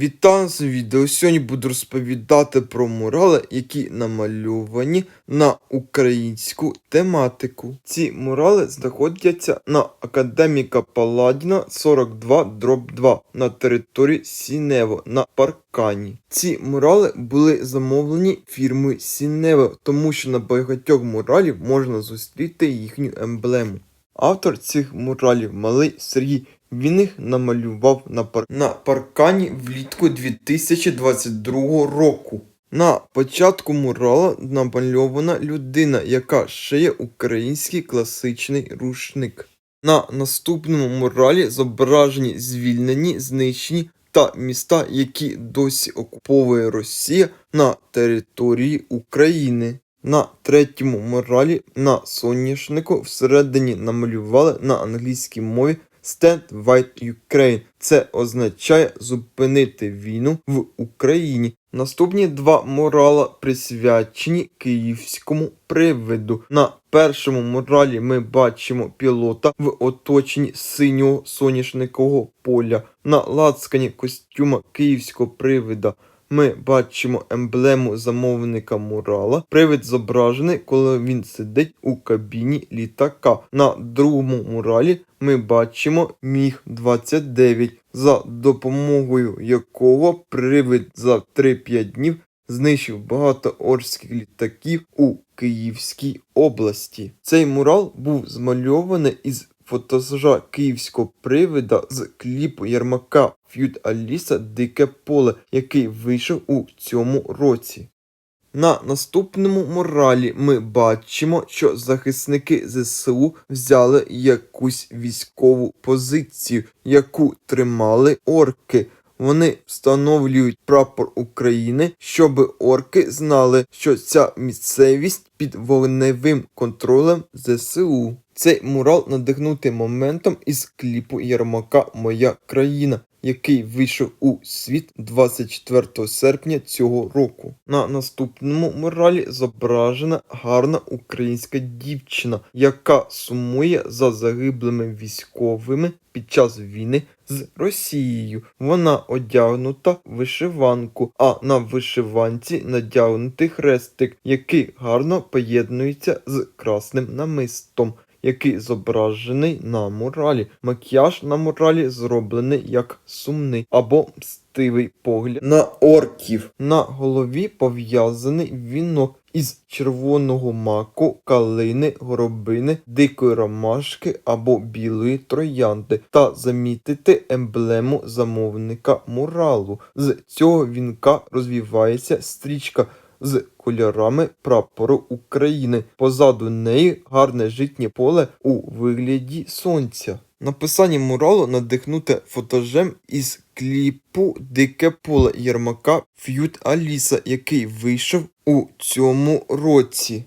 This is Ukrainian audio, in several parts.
Вітаю з відео. Сьогодні буду розповідати про мурали, які намальовані на українську тематику. Ці мурали знаходяться на академіка Паладіна 42 дроб 2 на території Сінево на паркані. Ці мурали були замовлені фірмою Сінево, тому що на багатьох муралів можна зустріти їхню емблему. Автор цих муралів малий Сергій він їх намалював на, пар... на паркані влітку 2022 року. На початку мурала намальована людина, яка шиє український класичний рушник. На наступному муралі зображені звільнені, знищені та міста, які досі окуповує Росія на території України. На третьому муралі на соняшнику всередині намалювали на англійській мові Stand White Ukraine. Це означає зупинити війну в Україні. Наступні два мурала присвячені київському привиду. На першому муралі ми бачимо пілота в оточенні синього соняшникового поля. На лацкані костюма київського привида ми бачимо емблему замовника мурала. Привид зображений, коли він сидить у кабіні літака. На другому муралі ми бачимо Міг 29, за допомогою якого привид за 3-5 днів знищив багато орських літаків у Київській області. Цей мурал був змальований із фотосажа київського привида з кліпу Ярмака Ф'ют Аліса Дике поле, який вийшов у цьому році. На наступному моралі ми бачимо, що захисники ЗСУ взяли якусь військову позицію, яку тримали орки. Вони встановлюють прапор України, щоб орки знали, що ця місцевість під вогневим контролем ЗСУ. Цей мурал надихнутий моментом із кліпу Ярмака Моя країна, який вийшов у світ 24 серпня цього року. На наступному муралі зображена гарна українська дівчина, яка сумує за загиблими військовими під час війни з Росією. Вона одягнута в вишиванку, а на вишиванці надягнутий хрестик, який гарно поєднується з красним намистом який зображений на муралі. Макіяж на муралі зроблений як сумний або мстивий погляд на орків. На голові пов'язаний вінок із червоного маку, калини, горобини, дикої ромашки або білої троянди, та замітити емблему замовника муралу. З цього вінка розвівається стрічка з кольорами прапору України. Позаду неї гарне житнє поле у вигляді сонця. Написання муралу надихнуте фотожем із кліпу Дике поле Єрмака Ф'ют Аліса, який вийшов у цьому році.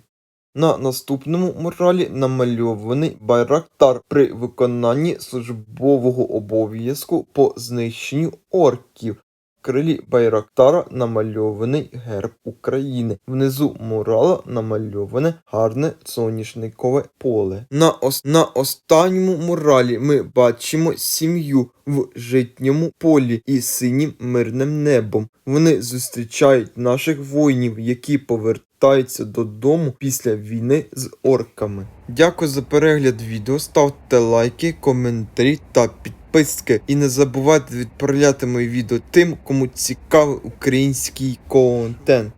На наступному муралі намальований байрактар при виконанні службового обов'язку по знищенню орків крилі Байрактара намальований герб України. Внизу мурала намальоване гарне соняшникове поле. На, ос... на останньому муралі ми бачимо сім'ю в житньому полі і синім мирним небом. Вони зустрічають наших воїнів, які повертаються додому після війни з орками. Дякую за перегляд відео. Ставте лайки, коментарі та підписки. І не забувайте відправляти мої відео тим, кому цікавий український контент.